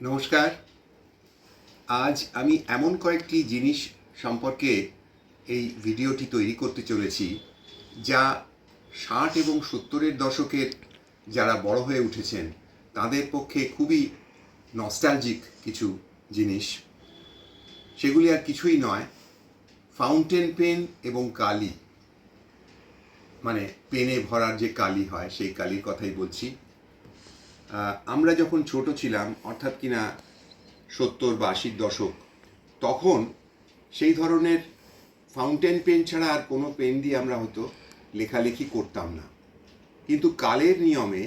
নমস্কার। আজ আমি এমন কয়েকটি জিনিস সম্পর্কে এই ভিডিওটি তৈরি করতে চলেছি, যা ষাট এবং সত্তরের দশকের যারা বড় হয়ে উঠেছেন, তাদের পক্ষে খুবই নস্টালজিক কিছু জিনিস। সেগুলি আর কিছুই নয় ফাউন্টেন পেন এবং কালি। মানে পেনে ভরার যে কালি হয়, সেই কালির কথাই বলছি। আমরা যখন ছোট ছিলাম, অর্থাৎ কিনা সত্তর বা আশির দশক, তখন সেই ধরনের ফাউন্টেন পেন ছাড়া আর কোনো পেন দিয়ে আমরা হয়তো লেখালেখি করতাম না। কিন্তু কালের নিয়মে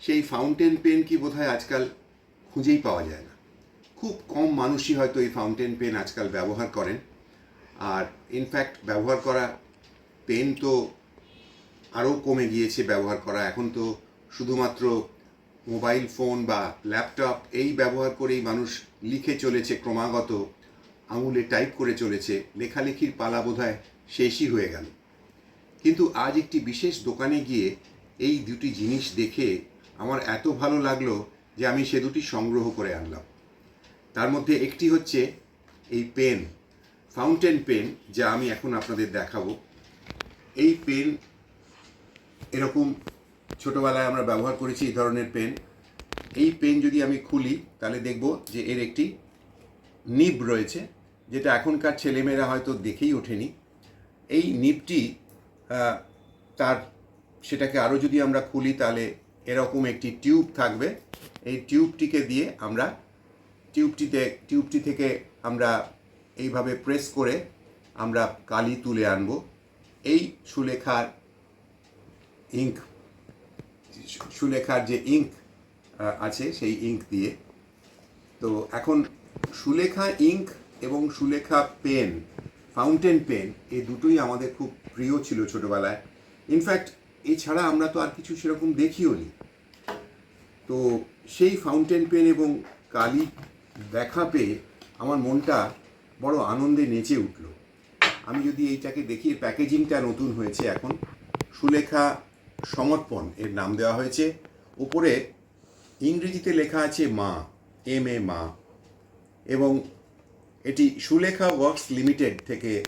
সেই ফাউন্টেন পেন কি বোধহয় আজকাল খুঁজেই পাওয়া যায় না। খুব কম মানুষই হয়তো এই ফাউন্টেন পেন আজকাল ব্যবহার করেন। আর ইনফ্যাক্ট ব্যবহার করা পেন তো আরও কমে গিয়েছে, ব্যবহার করা এখন তো শুধুমাত্র মোবাইল ফোন বা ল্যাপটপ এই ব্যবহার করেই মানুষ লিখে চলেছে, ক্রমাগত আঙুলে টাইপ করে চলেছে, লেখালেখির পালা বোধহয় শেষই হয়ে গেল। কিন্তু আজ একটি বিশেষ দোকানে গিয়ে এই দুটি জিনিস দেখে আমার এত ভালো লাগল যে আমি সে দুটি সংগ্রহ করে আনলাম। তার মধ্যে একটি হচ্ছে এই পেন, ফাউন্টেন পেন, যা আমি এখন আপনাদের দেখাবো। এই পেন এরকম ছোটোবেলায় আমরা ব্যবহার করেছি এই ধরনের পেন। এই পেন যদি আমি খুলি, তাহলে দেখব যে এর একটি নিব রয়েছে, যেটা এখনকার ছেলেমেয়েরা হয়তো দেখেই ওঠেনি। এই নিবটি তার, সেটাকে আরও যদি আমরা খুলি, তাহলে এরকম একটি টিউব থাকবে। এই টিউবটিকে দিয়ে আমরা টিউবটিতে, টিউবটি থেকে আমরা এইভাবে প্রেস করে আমরা কালি তুলে আনব। এই সুলেখার ইঙ্ক সুলেখার যে ইঙ্ক আছে সেই ইঙ্ক দিয়ে। তো এখন সুলেখা ইঙ্ক এবং সুলেখা পেন, ফাউন্টেন পেন এই দুটোই আমাদের খুব প্রিয় ছিল ছোটোবেলায়। ইনফ্যাক্ট এছাড়া আমরা তো আর কিছু সেরকম দেখিও নি। তো সেই ফাউন্টেন পেন এবং কালি দেখা পেয়ে আমার মনটা বড় আনন্দে নেচে উঠল। আমি যদি এইটাকে দেখি প্যাকেজিংটা নতুন হয়েছে এখন। সুলেখা সমর্পণ, এর নাম দেওয়া হয়েছে। উপরে ইংরেজিতে লেখা আছে মা, এম এ মা। এবং এটি সুলেখা ওয়ার্কস লিমিটেড থেকে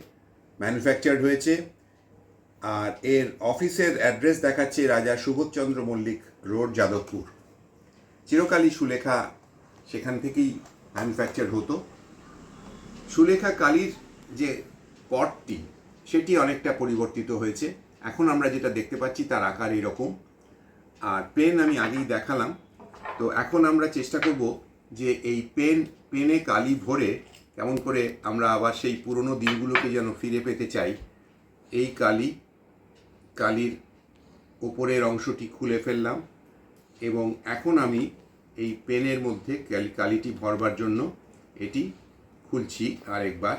ম্যানুফ্যাকচার্ড হয়েছে। আর এর অফিসের অ্যাড্রেস দেখাচ্ছে রাজা সুবোধচন্দ্র মল্লিক রোড, যাদবপুর। চিরকালই সুলেখা সেখান থেকেই ম্যানুফ্যাকচার হতো। সুলেখা কালির যে পটটি, সেটি অনেকটা পরিবর্তিত হয়েছে। এখন আমরা যেটা দেখতে পাচ্ছি, তার আকার এরকম। আর পেন আমি আগেই দেখালাম। তো এখন আমরা চেষ্টা করব যে এই পেন পেনে কালি ভরে কেমন করে আমরা আবার সেই পুরনো দিনগুলোকে যেন ফিরে পেতে চাই। এই কালি, কালির ওপরের অংশটি খুলে ফেললাম এবং এখন আমি এই পেনের মধ্যে কালি, কালিটি ভরবার জন্য এটি খুলছি আরেকবার।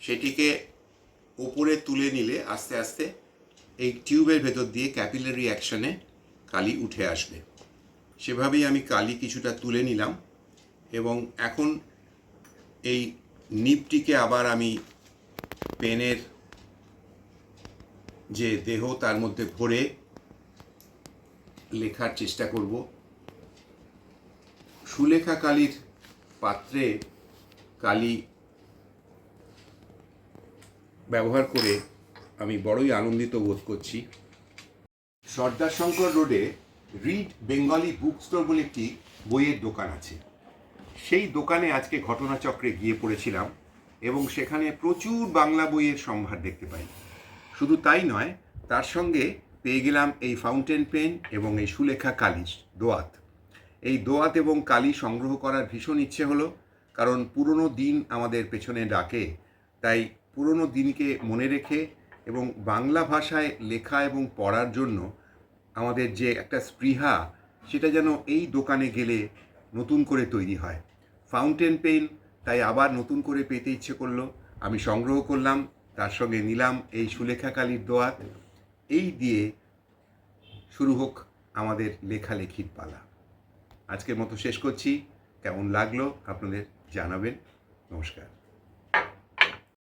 সেটিকে ওপরে তুলে নিলে আস্তে আস্তে এই টিউবের ভেতর দিয়ে ক্যাপিলারি অ্যাকশনে কালি উঠে আসবে। সেভাবেই আমি কালি কিছুটা তুলে নিলাম এবং এখন এই নিপটিকে আবার আমি পেনের যে দেহ তার মধ্যে ভরে লেখার চেষ্টা করব। সুলেখা কালির পাত্রে কালি ব্যবহার করে আমি বড়ই আনন্দিত বোধ করছি। সর্দার শঙ্কর রোডে রিড বেঙ্গলি বুক স্টোর বলে একটি বইয়ের দোকান আছে। সেই দোকানে আজকে ঘটনাচক্রে গিয়ে পড়েছিলাম এবং সেখানে প্রচুর বাংলা বইয়ের সম্ভার দেখতে পাই। শুধু তাই নয়, তার সঙ্গে পেয়ে গেলাম এই ফাউন্টেন পেন এবং এই সুলেখা কালির দোয়াত। এই দোয়াত এবং কালি সংগ্রহ করার ভীষণ ইচ্ছে হলো, কারণ পুরনো দিন আমাদের পেছনে ডাকে, তাই পুরনো দিনকে মনে রেখে এবং বাংলা ভাষায় লেখা এবং পড়ার জন্য আমাদের যে একটা স্পৃহা, সেটা যেন এই দোকানে গেলে নতুন করে তৈরি হয়। ফাউন্টেন পেন তাই আবার নতুন করে পেতে ইচ্ছে করল। আমি সংগ্রহ করলাম, তার সঙ্গে নিলাম এই সুলেখা কালির দোয়াত। এই দিয়ে শুরু হোক আমাদের লেখালেখির পালা। আজকের মতো শেষ করছি। কেমন লাগল আপনাদের জানাবেন? নমস্কার।